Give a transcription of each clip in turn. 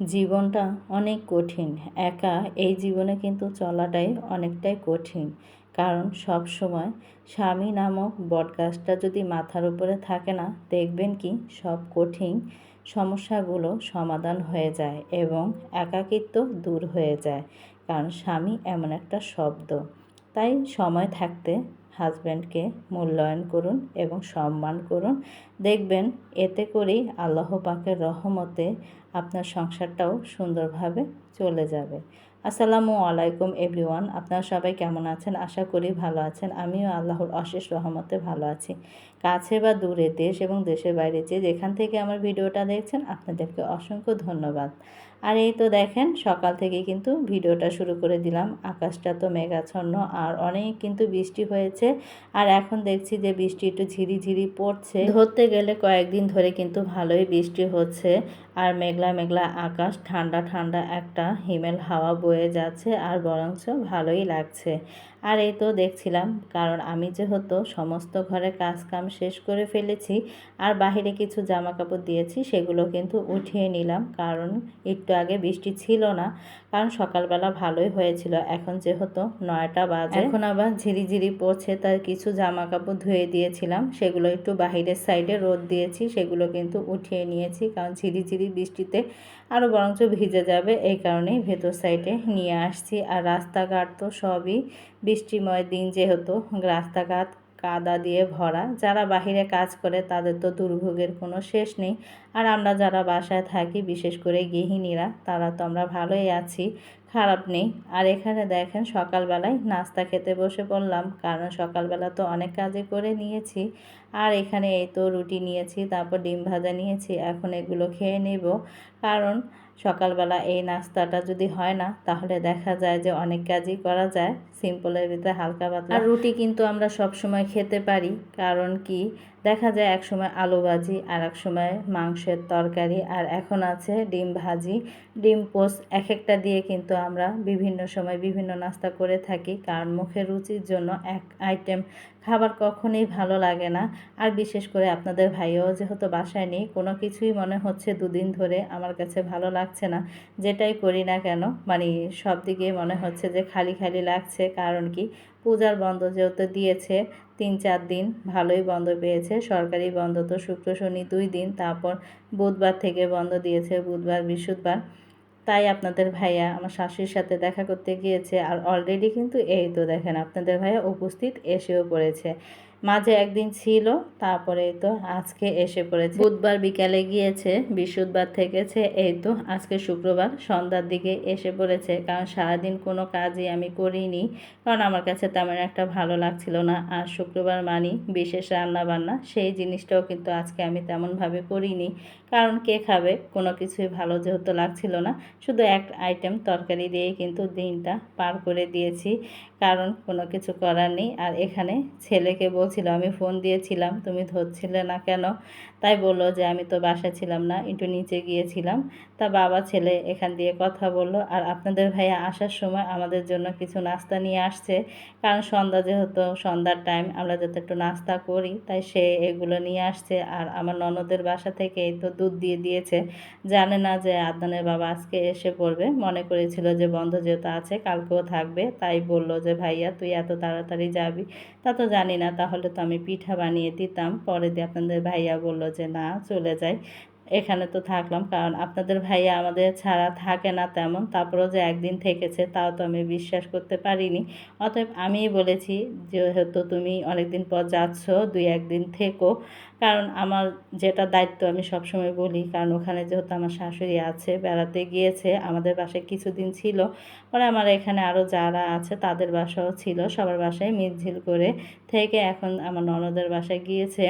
জীবনটা অনেক কঠিন। একা এই জীবনে কিন্তু চলাটাই অনেকটাই কঠিন। কারণ সব সময় স্বামী নামক বটগাছটা যদি মাথার উপরে থাকে না, দেখবেন কি সব কঠিন সমস্যাগুলো সমাধান হয়ে যায় এবং একাকিত্ব দূর হয়ে যায়। কারণ স্বামী এমন একটা শব্দ। তাই সময় থাকতে হাজব্যান্ডকে মূল্যায়ন করুন এবং সম্মান করুন। দেখবেন, এতে করেই আল্লাহ পাকের রহমতে আপনার সংসারটাও সুন্দরভাবে চলে যাবে। আসসালামু আলাইকুম এভরিওয়ান, আপনারা সবাই কেমন আছেন? আশা করি ভালো আছেন। আমিও আল্লাহর অশেষ রহমতে ভালো আছি। কাছে বা দূরে দেশ এবং দেশের বাইরে যে যেখান থেকে আমার ভিডিওটা দেখছেন, আপনাদেরকে অসংখ্য ধন্যবাদ। আর এই তো দেখেন, সকাল থেকে কিন্তু ভিডিওটা শুরু করে দিলাম। আকাশটা তো মেঘাচ্ছন্ন, আর অনেক কিন্তু বৃষ্টি হয়েছে। আর এখন দেখছি যে বৃষ্টি একটু ঝিরি ঝিরি পড়ছে। ধরতে গেলে কয়েকদিন ধরে কিন্তু ভালোই বৃষ্টি হচ্ছে। আর মেঘলা মেঘলা আকাশ, ঠান্ডা ঠান্ডা একটা হিমেল হাওয়া বয়ে যাচ্ছে, আর বরঞ্চ ভালোই লাগছে। আর এই তো দেখছিলাম, কারণ আমি যেহেতু সমস্ত ঘরে কাজ কাম শেষ করে ফেলেছি আর বাহিরে কিছু জামা কাপড় দিয়েছি, সেগুলো কিন্তু উঠিয়ে নিলাম, কারণ একটু আগে বৃষ্টি ছিল না, কারণ সকালবেলা ভালোই হয়েছিল। এখন যেহেতু নয়টা বাজে, এখন আবার ঝিরিঝিরি পড়ছে তার কিছু জামা কাপড় ধুয়ে দিয়েছিলাম, সেগুলো একটু বাহিরের সাইডে রোদ দিয়েছি, সেগুলো কিন্তু উঠিয়ে নিয়েছি, কারণ ঝিরিঝিরি বৃষ্টিতে আরও বরঞ্চ ভিজে যাবে, এই কারণেই ভেতর সাইডে নিয়ে আসছি, আর রাস্তাঘাট তো সবই বৃষ্টিময় দিন যেহেতু রাস্তাঘাট কাদা দিয়ে ভরা, যারা বাহিরে কাজ করে তাদের তো দুর্ভোগের কোনো শেষ নেই। আর আমরা যারা বাসায় থাকি, বিশেষ করে গৃহিণীরা, তারা তো আমরা ভালোই আছি, খারাপ নেই। আর এখানে দেখেন, সকালবেলায় নাস্তা খেতে বসে পড়লাম, কারণ সকালবেলা তো অনেক কাজে করে নিয়েছি। আর এখানে এই তো রুটি নিয়েছি, তারপর ডিম ভাজা নিয়েছি, এখন এগুলো খেয়ে নেব। কারণ সকালবেলা এই নাস্তাটা যদি হয় না, তাহলে দেখা যায় যে অনেক কাজই করা যায়। সিম্পলের ভিতরে হালকা পাতলা। আর রুটি কিন্তু আমরা সব সময় খেতে পারি, কারণ কি? দেখা যায় এক সময় আলু ভাজি, আর এক সময় মাংসের তরকারি, আর এখন আছে ডিম ভাজি। ডিম পোস্ট এক একটা দিয়ে কিন্তু আমরা বিভিন্ন সময় বিভিন্ন নাস্তা করে থাকি, কারণ মুখের রুচির জন্য এক আইটেম খাবার কখনোই ভালো লাগে না। আর বিশেষ করে আপনাদের ভাইও যেহেতু বাসায় নেই, কোনো কিছুই মনে হচ্ছে দুদিন ধরে আমার কাছে ভালো লাগছে না। যেটাই করি না কেন মানে সব দিকে মনে হচ্ছে যে খালি খালি লাগছে। কারণ কি? পূজার বন্ধ যেহেতু দিয়েছে, তিন চার দিন ভালোই বন্ধ পেয়েছে। সরকারি বন্ধ তো শুক্র, শনি দুই দিন, তারপর বুধবার থেকে বন্ধ দিয়েছে, বুধবার, বৃহস্পতিবার। তাই আপনাদের ভাইয়া আমার শাশুড়ির সাথে দেখা করতে গিয়েছে আর অলরেডি কিন্তু এই তো দেখেন আপনাদের ভাইয়া উপস্থিত এসেও পড়েছে। মাঝে একদিন ছিল, তারপরে তো আজকে এসে পড়েছে। বুধবার বিকালে গিয়েছে, বৃহস্পতিবার থেকেছে, এই তো আজকে শুক্রবার সন্ধ্যার দিকে এসে পড়েছে। কারণ সারাদিন কোনো কাজই আমি করিনি, কারণ আমার কাছে তেমন একটা ভালো লাগছিল না। আর শুক্রবার মানি বিশেষ রান্না বান্না সেই জিনিসটাও কিন্তু আজকে আমি তেমনভাবে করিনি। কারণ কে খাবে? কোনো কিছুই ভালো যেহেতু লাগছিল না। শুধু এক আইটেম তরকারি দিয়েই কিন্তু দিনটা পার করে দিয়েছি। কারণ কোনো কিছু করার নেই। আর এখানে ছেলেকে বলছিল, আমি ফোন দিয়েছিলাম, তুমি ধরছিলে না কেন? তাই বলল যে, আমি তো বাসা ছিলাম না, একটু নিচে গিয়েছিলাম। তা বাবা ছেলে এখান দিয়ে কথা বলল, আর আপনাদের ভাইয়া আসার সময় আমাদের জন্য কিছু নাস্তা নিয়ে আসছে। কারণ সন্ধ্যা যেহেতু, সন্ধ্যার টাইম আমরা যাতে একটু নাস্তা করি। তাই সে এগুলো নিয়ে আসছে। আর আমার ননদের বাসা থেকে তো দুধ দিয়ে দিয়েছে। জানে না যে আদনানের বাবা আজকে এসে পড়বে। মনে করেছিল যে বন্ধ যেহেতু আছে, কালকেও থাকবে। তাই বলল যে, ভাইয়া, তুই এত তাড়াতাড়ি যাবি? তা তো জানি না। তাহলে তো আমি পিঠা বানিয়ে দিতাম। পরে দিয়ে আপনাদের ভাইয়া বলল যে, না, চলে যাই। এখানে তো থাকলাম, কারণ আপনাদের ভাইয়া আমাদের ছাড়া থাকে না তেমন। তারপরেও যে একদিন থেকেছে, তাও তো আমি বিশ্বাস করতে পারিনি। অতএব আমিই বলেছি, যেহেতু তুমি অনেকদিন পর যাচ্ছ, দুই একদিন থেকো। কারণ আমার যেটা দায়িত্ব আমি সবসময় বলি, কারণ ওখানে যেহেতু আমার শাশুড়ি আছে, বেড়াতে গিয়েছে, আমাদের বাসায় কিছুদিন ছিল। পরে আমার এখানে আরও যারা আছে, তাদের বাসাও ছিল, সবার বাসায় মিলঝিল করে থেকে এখন আমার ননদের বাসায় গিয়েছে।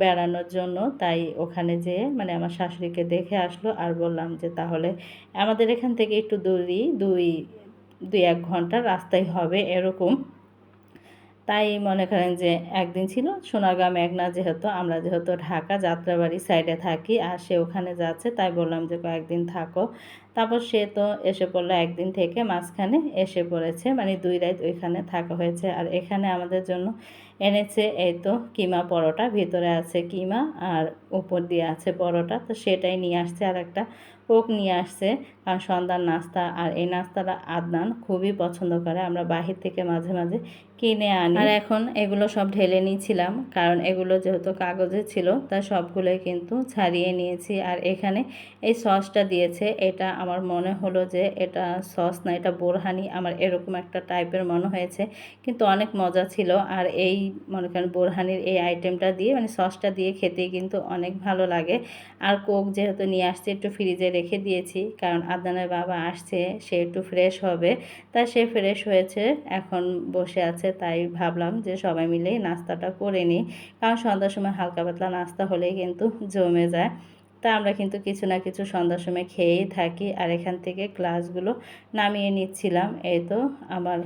বেড়ানোর জন্য। তাই ওখানে যেয়ে মানে আমার শাশুড়িকে দেখে আসলো আর বললাম যে, তাহলে আমাদের এখান থেকে একটু দূরই, দুই দুই এক ঘণ্টা রাস্তায় হবে এরকম। তাই মনে করেন যে একদিন ছিল সোনারগাঁ মেঘনা যেহেতু, আমরা যেহেতু ঢাকা যাত্রাবাড়ি সাইডে থাকি আর সে ওখানে যাচ্ছে, তাই বললাম যে কয়েকদিন থাকো। তারপর সে তো এসে পড়ল একদিন থেকে মাঝখানে এসে পড়েছে মানে দুই রাত ওইখানে থাকা হয়েছে। আর এখানে আমাদের জন্য এনেছে এই তো কিমা পরোটা, ভিতরে আছে কিমা আর উপর দিয়ে আছে পরোটা, তো সেটাই নিয়ে আসছে আর একটা কোক নিয়ে আসছে। কারণ সন্ধ্যার নাস্তা আর এই নাস্তাটা আদনান খুবই পছন্দ করে। আমরা বাহির থেকে মাঝে মাঝে কিনে আনি। আর এখন এগুলো সব ঢেলে নিয়েছিলাম। কারণ এগুলো যেহেতু কাগজে ছিল তা সবগুলোই কিন্তু ছাড়িয়ে নিয়েছি। আর এখানে এই সসটা দিয়েছে। এটা আমার মনে হলো যে এটা সস না, এটা বোরহানি, আমার এরকম একটা টাইপের মনে হয়েছে। কিন্তু অনেক মজা ছিল। আর এই মনে করেন বোরহানির এই আইটেমটা দিয়ে মানে সসটা দিয়ে খেতেই কিন্তু অনেক ভালো লাগে। আর কোক যেহেতু নিয়ে আসছে, একটু ফ্রিজে রেখে দিয়েছি, কারণ আদানের বাবা আসছে, সে একটু ফ্রেশ হবে। তা সে ফ্রেশ হয়েছে, এখন বসে আছে, তাই ভাবলাম যে সবাই মিলেই নাস্তাটা করে নিই, কারণ সন্ধ্যার সময় হালকা পাতলা নাস্তা হলেই কিন্তু জমে যায়। তা আমরা কিন্তু কিছু না কিছু সন্ধ্যার সময় খেয়েই থাকি, আর এখান থেকে ক্লাসগুলো নামিয়ে নিচ্ছিলাম। এই তো আমার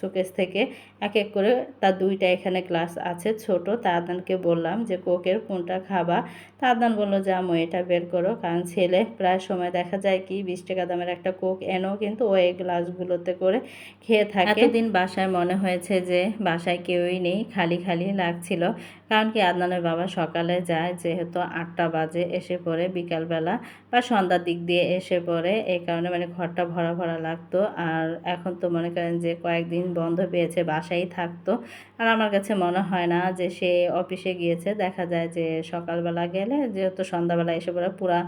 শোকেস থেকে এক এক করে তার দুইটা এখানে গ্লাস আছে, ছোট। তা আদানকে বললাম যে, কোকের কোনটা খাবা? তা আদান বলল যে আমো এটা বের করো। কারণ ছেলে, প্রায় সময় দেখা যায় কি, বিশ টাকা দামের একটা কোক এনেও কিন্তু ওই গ্লাসগুলোতে করে খেয়ে থাকে। এতদিন বাসায় মনে হয়েছে যে, বাসায় কেউই নেই, খালি খালি লাগছিল। কারণ কি, আদনানের বাবা সকালে যায়, যেহেতু আটটা বাজে, এসে পড়ে বিকালবেলা বা সন্ধ্যার দিক দিয়ে এসে পড়ে। এই কারণে মানে ঘরটা ভরা ভরা লাগতো। আর এখন তো মনে করেন যে, কয়েকদিন বন্ধ পেয়েছে বাসায় থাকতো। আর আমার কাছে মনে হয় না যে সে অফিসে গিয়েছে। দেখা যায় যে সকালবেলা গেলে, যেহেতু সন্ধ্যাবেলা এসে পড়ে, পুরা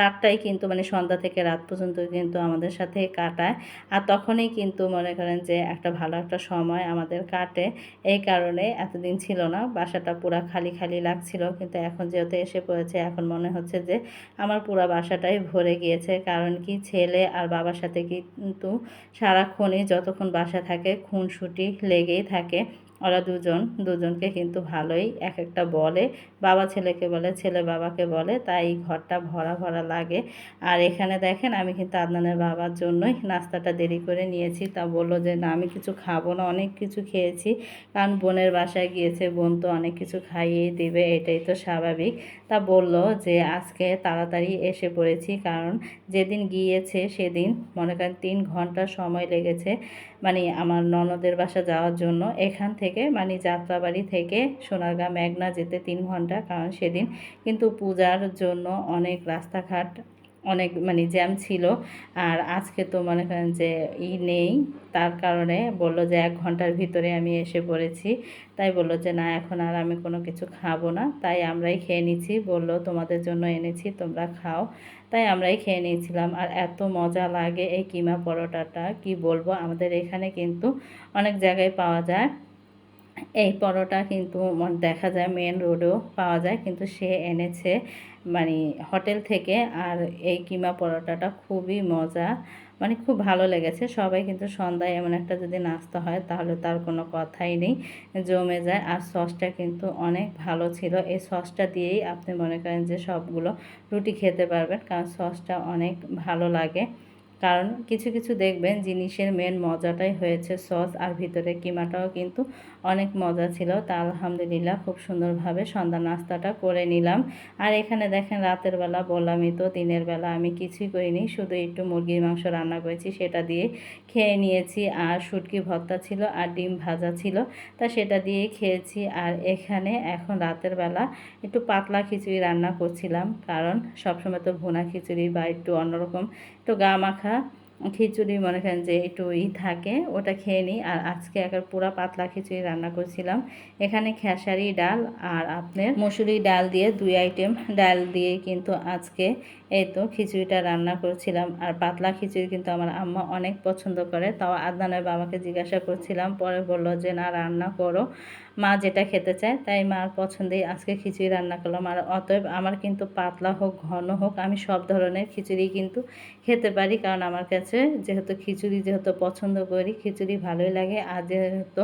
রাতটাই কিন্তু মানে সন্ধ্যা থেকে রাত পর্যন্ত কিন্তু আমাদের সাথে কাটায়। আর তখনই কিন্তু মনে করেন যে একটা ভালো একটা সময় আমাদের কাটে। এই কারণে এতদিন ছিল না, বাসাটা পুরা খালি খালি লাগছিল। কিন্তু এখন যেহেতু এসে পড়েছে, এখন মনে হচ্ছে যে আমার পুরা বাসাটাই ভরে গিয়েছে। কারণ কি ছেলে আর বাবার সাথে কিন্তু সারাক্ষণই যতক্ষণ বাসা থাকে, খুনসুটি লেগেই থাকে। ওরা দুজন, দুজনকে কিন্তু ভালোই এক একটা বলে। বাবা ছেলেকে বলে, ছেলে বাবাকে বলে, তাই ঘরটা ভরা ভরা লাগে। আর এখানে দেখেন, আমি কিন্তু আদনানের বাবার জন্যই নাস্তাটা দেরি করে নিয়েছি। তা বলল যে, না, আমি কিছু খাব না, অনেক কিছু খেয়েছি। কারণ বোনের বাসায় গিয়েছে, বোন তো অনেক কিছু খাইয়েই দেবে, এটাই তো স্বাভাবিক। তা বলল যে, আজকে তাড়াতাড়ি এসে পড়েছি, কারণ যেদিন গিয়েছে সেদিন মনে করেন তিন ঘণ্টা সময় লেগেছে। মানে আমার ননদের বাসা যাওয়ার জন্য এখান থেকে মানে যাত্রাবাড়ি থেকে সোনারগাঁ মেঘনা যেতে তিন ঘণ্টা, কারণ সেদিন কিন্তু পূজার জন্য অনেক রাস্তাঘাট অনেক মানে জ্যাম ছিল। আর আজকে তো মনে করেন যে ই নেই। তার কারণে বলল যে এক ঘণ্টার ভিতরে আমি এসে পড়েছি। তাই বলল যে না, এখন আর আমি কোনো কিছু খাব না। তাই আমরাই খেয়ে নিচ্ছি। বলল, তোমাদের জন্য এনেছি, তোমরা খাও। তাই আমরাই খেয়ে নিয়েছিলাম। আর এত মজা লাগে এই কিমা পরোটাটা। কি বলব, আমাদের এখানে কিন্তু অনেক জায়গায় পাওয়া যায়। এই পরোটা কিন্তু দেখা যায় মেন রোডেও পাওয়া যায়। কিন্তু সে এনেছে মানে হোটেল থেকে আর এই কিমা পরোটাটা খুবই মজা। মানে খুব ভালো লেগেছে। সবাই কিন্তু সন্ধ্যায় এমন একটা যদি নাস্তা হয়, তাহলে তার কোনো কথাই নেই, জমে যায়। আর সসটা কিন্তু অনেক ভালো ছিল। এই সসটা দিয়েই আপনি মনে করেন যে সবগুলো রুটি খেতে পারবেন, কারণ সসটা অনেক ভালো লাগে। কারণ কিছু কিছু দেখবেন জিনিসের মেন মজাটাই হয়েছে সস আর ভিতরে কিমাটাও কিন্তু অনেক মজা ছিল। তা আলহামদুলিল্লাহ খুব সুন্দরভাবে সন্ধ্যা নাস্তাটা করে নিলাম। আর এখানে দেখেন রাতের বেলা বললামই তো দিনের বেলা আমি কিছুই করিনি, শুধু একটু মুরগির মাংস রান্না করেছি, সেটা দিয়ে খেয়ে নিয়েছি। আর শুটকি ভর্তা ছিল আর ডিম ভাজা ছিল, তা সেটা দিয়ে খেয়েছি। আর এখানে এখন রাতের বেলা একটু পাতলা খিচুড়ি রান্না করছিলাম, কারণ সবসময় তো ভুনা খিচুড়ি বা একটু অন্যরকম একটু গা মাখা, খিচুড়ি মনে করেন যে একটু ই থাকে, ওটা খেয়ে নিই। আর আজকে একবার পুরো পাতলা খিচুড়ি রান্না করছিলাম। এখানে খেসারি, ডাল আর আপনার মসুরি ডাল দিয়ে দুই আইটেম। ডাল দিয়ে কিন্তু আজকে এই তো খিচুড়িটা রান্না করছিলাম। আর পাতলা খিচুড়ি কিন্তু আমার আম্মা অনেক পছন্দ করে। তাও আদনানের বাবাকে জিজ্ঞাসা করছিলাম। পরে বলল যে, না, রান্না করো। মা যেটা খেতে চায়, তাই মার পছন্দেই আজকে খিচুড়ি রান্না করলাম। আর অতএব আমার কিন্তু পাতলা হোক, ঘন হোক, আমি সব ধরনের খিচুড়ি কিন্তু খেতে পারি। কারণ আমার কাছে যেহেতু খিচুড়ি যেহেতু পছন্দ করি, খিচুড়ি ভালোই লাগে। আর যেহেতু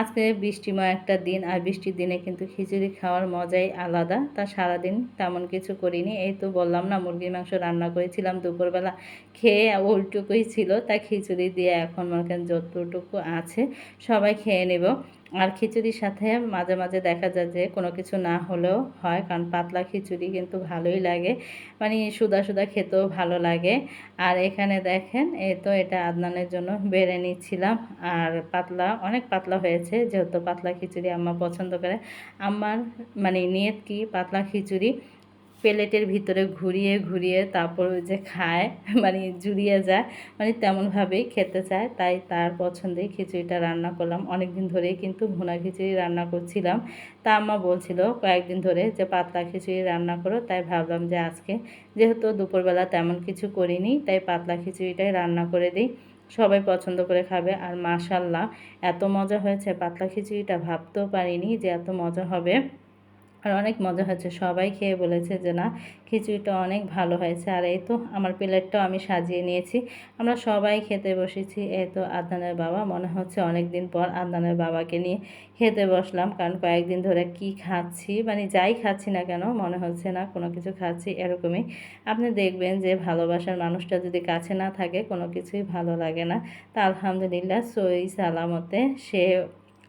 আজকে বৃষ্টিময় একটা দিন, আর বৃষ্টির দিনে কিন্তু খিচুড়ি খাওয়ার মজাই আলাদা। তা সারাদিন তেমন কিছু করিনি। এই তো বললাম না, মুরগির মাংস রান্না করেছিলাম দুপুরবেলা। খেয়ে ওইটুকুই ছিল। তা খিচুড়ি দিয়ে এখন মনে যতটুকু আছে সবাই খেয়ে নেব। আর খিচুড়ির সাথে মাঝে মাঝে দেখা যায় যে কোনো কিছু না হলেও হয়, কারণ পাতলা খিচুড়ি কিন্তু ভালোই লাগে। মানে সুদা সুদা খেতেও ভালো লাগে। আর এখানে দেখেন এ তো এটা আদনানের জন্য বেড়ে নিচ্ছিলাম। আর পাতলা, অনেক পাতলা হয়েছে, যেহেতু পাতলা খিচুড়ি আম্মা পছন্দ করে। আমার মানে নিয়ত কি, পাতলা খিচুড়ি প্লেটের ভিতরে ঘুরিয়ে ঘুরিয়ে তারপর ওই যে খায় মানে জুড়িয়ে যায় মানে তেমনভাবেই খেতে চায়। তাই তার পছন্দেই খিচুড়িটা রান্না করলাম। অনেক দিন ধরেই কিন্তু ভুনা খিচুড়ি রান্না করছিলাম। তা আম্মা বলছিল কয়েকদিন ধরে যে, পাতলা খিচুড়ি রান্না করো। তাই ভাবলাম যে, আজকে যেহেতু দুপুরবেলা তেমন কিছু করিনি, তাই পাতলা খিচুড়িটাই রান্না করে দিই। সবাই পছন্দ করে খাবে। আর মাশাল্লাহ এত মজা হয়েছে পাতলা খিচুড়িটা ভাবতেও পারিনি যে, এত মজা হবে। আর অনেক মজা হয়েছে। সবাই খেয়ে বলেছে যে, না, খিচুড়িটা অনেক ভালো হয়েছে। আর এই তো আমার প্লেটটাও আমি সাজিয়ে নিয়েছি। আমরা সবাই খেতে বসেছি। এই তো আদনানের বাবা, মনে হচ্ছে অনেক দিন পর আদনানের বাবাকে নিয়ে খেতে বসলাম। কারণ কয়েকদিন ধরে কি খাচ্ছি মানে যাই খাচ্ছি না কেন, মনে হচ্ছে না কোনো কিছু খাচ্ছি এরকমই। আপনি দেখবেন যে, ভালোবাসার মানুষটা যদি কাছে না থাকে, কোনো কিছুই ভালো লাগে না। তা আলহামদুলিল্লাহ, সই সালামতে সে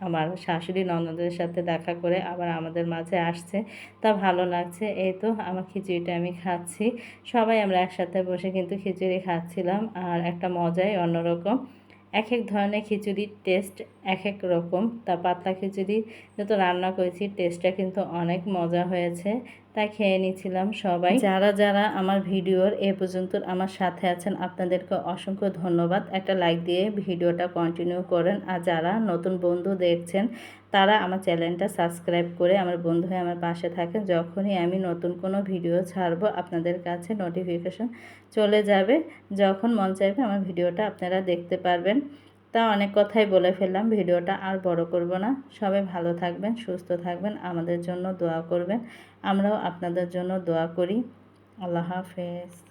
আমার শাশুড়ি ননদের সাথে দেখা করে আবার আমাদের মাঝে আসছে। তা ভালো লাগছে। এই তো আমার খিচুড়িটা আমি খাচ্ছি। সবাই আমরা একসাথে বসে কিন্তু খিচুড়ি খাচ্ছিলাম। আর একটা মজাই অন্যরকম। এক এক ধরনের খিচুড়ির টেস্ট এক এক রকম। তা পাতলা খিচুড়ি যত রান্না করেছি টেস্টটা কিন্তু অনেক মজা হয়েছে। তা খেয়ে নিয়েছিলাম সবাই। যারা যারা আমার ভিডিওর এ পর্যন্ত আমার সাথে আছেন, আপনাদেরকে অসংখ্য ধন্যবাদ। একটা লাইক দিয়ে ভিডিওটা কন্টিনিউ করেন। আর যারা নতুন বন্ধু দেখছেন তারা আমার চ্যানেলটা সাবস্ক্রাইব করে আমার বন্ধু হয়ে আমার পাশে থাকেন। যখনই আমি নতুন কোনো ভিডিও ছাড়বো, আপনাদের কাছে নোটিফিকেশন চলে যাবে। যখন মন চাইবে আমার ভিডিওটা আপনারা দেখতে পারবেন। তা অনেক কথাই বলে ফেললাম, ভিডিওটা আর বড় করব না। সবাই ভালো থাকবেন, সুস্থ থাকবেন, আমাদের জন্য দোয়া করবেন। আমরাও আপনাদের জন্য দোয়া করি। আল্লাহ হাফেজ।